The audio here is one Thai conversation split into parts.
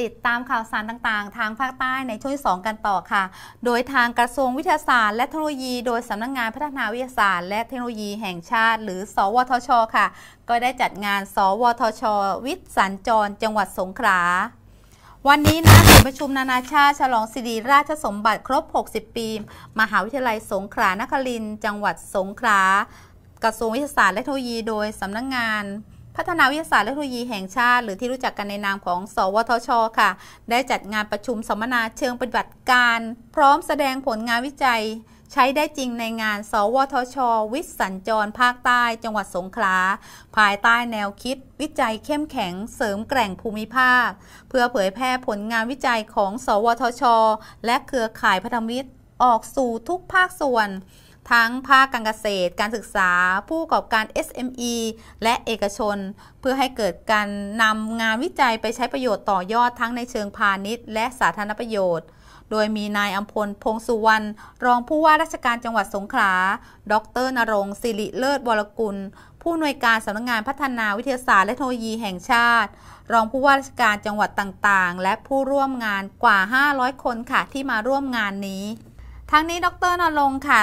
ติดตามข่าวสารต่างๆ ทางภาคใต้ในช่วงที่2กันต่อค่ะ โดยทางกระทรวงวิทยาศาสตร์และเทคโนโลยี โดยสำนักงงานพัฒนาวิทยาศาสตร์ และเทคโนโลยีแห่งชาติ หรือ สวทช ค่ะ ก็ได้จัดงาน สวทช วิทย์สัญจร จังหวัดสงขลาวันนี้นะศูนย์ประชุมนานาชาติ ฉลองสิริราชสมบัติครบ 60 ปี มหาวิทยาลัยสงขลานครินทร์จังหวัดสงขลากระทรวงวิทยาศาสตร์และเทคโนโลยี โดยสำนักงงาน พัฒนาวิทยาศาสตร์และเทคโนโลยีแห่งชาติ หรือที่รู้จักกันในนามของ สวทช ค่ะ ได้จัดงานประชุมสัมมนาเชิงปฏิบัติการ พร้อมแสดงผลงานวิจัย ใช้ได้จริงในงาน สวทช วิสัญจรภาคใต้ จังหวัดสงขลา ภายใต้แนวคิด วิจัยเข้มแข็ง เสริมแกร่งภูมิภาค เพื่อเผยแพร่ผลงานวิจัยของ สวทช และเครือข่ายพันธมิตรออกสู่ทุกภาคส่วน ทั้งภาคการเกษตร การศึกษา ผู้ประกอบการ SME และเอกชน เพื่อให้เกิดการนำงานวิจัยไปใช้ประโยชน์ต่อยอดทั้งในเชิงพาณิชย์ และสาธารณประโยชน์ โดยมีนายอัมพล พงสุวรรณ รองผู้ว่าราชการจังหวัดสงขลา ดรนรงศิริเลิศวรกุล ผู้อำนวยการสำนักงงานพัฒนาวิทยาศาสตร์และเทคโนโลยีแห่งชาติ รองผู้ว่าราชการจังหวัดต่างๆ และผู้ร่วมงานกว่า 500 คนค่ะที่มาร่วมงานนี้ ทั้งนี้ดรนรงค่ะ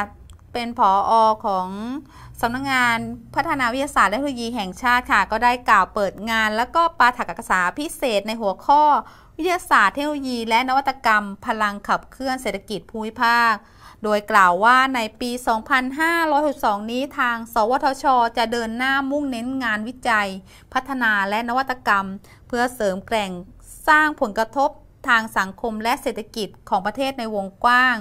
เป็นผออของสำนักงงานพัฒนาวิทยาศาสตร์และเทคโนโลยีแห่งชาติค่ะ ก็ได้กล่าวเปิดงาน แล้วก็ปาฐกษาพิเศษในหัวข้อ วิทยาศาสตร์เทคโนโลยี และนวัตกรรม พลังขับเคลื่อนเศรษฐกิจภูมิภาค โดยกล่าวว่าในปี 2562 นี้ทาง สวทช จะเดินหน้ามุ่งเน้นงานวิจัย พัฒนาและนวัตกรรม เพื่อเสริมแกร่งสร้างผลกระทบทางสังคมและเศรษฐกิจของประเทศในวงกว้าง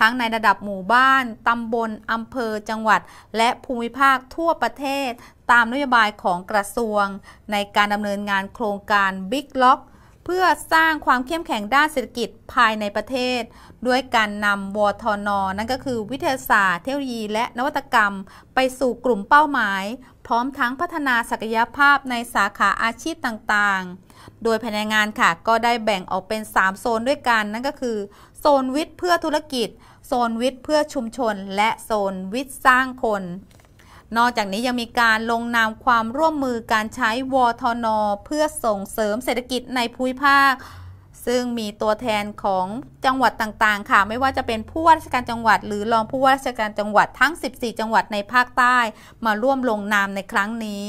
ทั้งในระดับหมู่บ้าน ตำบล อำเภอ จังหวัด และภูมิภาคทั่วประเทศ ตามนโยบายของกระทรวง ในการดำเนินงานโครงการ Big Lock เพื่อสร้างความเข้มแข็งด้านเศรษฐกิจภายในประเทศ ด้วยการนำวทน นั่นก็คือวิทยาศาสตร์ เทคโนโลยี และนวัตกรรม ไปสู่กลุ่มเป้าหมาย พร้อมทั้งพัฒนาศักยภาพในสาขาอาชีพต่างๆ โดยภายในงานค่ะ ก็ได้แบ่งออกเป็น 3 โซนด้วยกัน นั่นก็คือ โซนวิทย์เพื่อธุรกิจ โซนวิทย์เพื่อชุมชน และโซนวิทย์สร้างคน นอกจากนี้ยังมีการลงนามความร่วมมือการใช้วทน เพื่อส่งเสริมเศรษฐกิจในภูมิภาค ซึ่งมีตัวแทนของจังหวัดต่างๆ ค่ะ ไม่ว่าจะเป็นผู้ว่าราชการจังหวัด หรือรองผู้ว่าราชการจังหวัดทั้ง 14 จังหวัดในภาคใต้ มาร่วมลงนามในครั้งนี้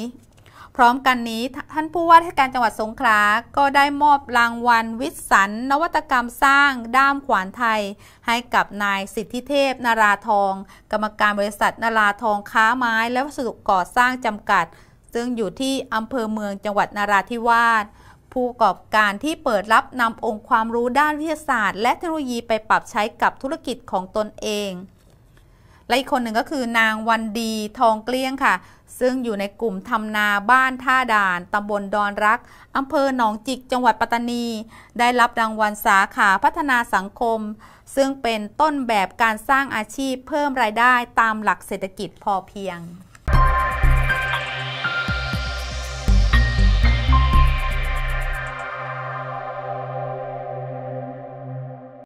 พร้อมกันนี้ท่านผู้ว่าราชการจังหวัดสงขลา ก็ได้มอบรางวัลวิสันนวัตกรรมสร้างด้ามขวานไทย ให้กับนายสิทธิเทพนาราทอง กรรมการบริษัทนาราทองค้าไม้ และวัสดุก่อสร้างจำกัด ซึ่งอยู่ที่อำเภอเมืองจังหวัดนาราธิวาสผู้ประกอบการที่เปิดรับนำองค์ความรู้ด้านวิทยาศาสตร์ และเทคโนโลยีไปปรับใช้กับธุรกิจของตนเอง และอีกคนหนึ่งก็คือนางวันดีทองเกลี้ยงค่ะ ซึ่งอยู่ในกลุ่มทำนาบ้านท่าด่านตำบลดอนรักอำเภอหนองจิกจังหวัดปัตตานี ได้รับรางวัลสาขาพัฒนาสังคม ซึ่งเป็นต้นแบบการสร้างอาชีพเพิ่มรายได้ตามหลักเศรษฐกิจพอเพียง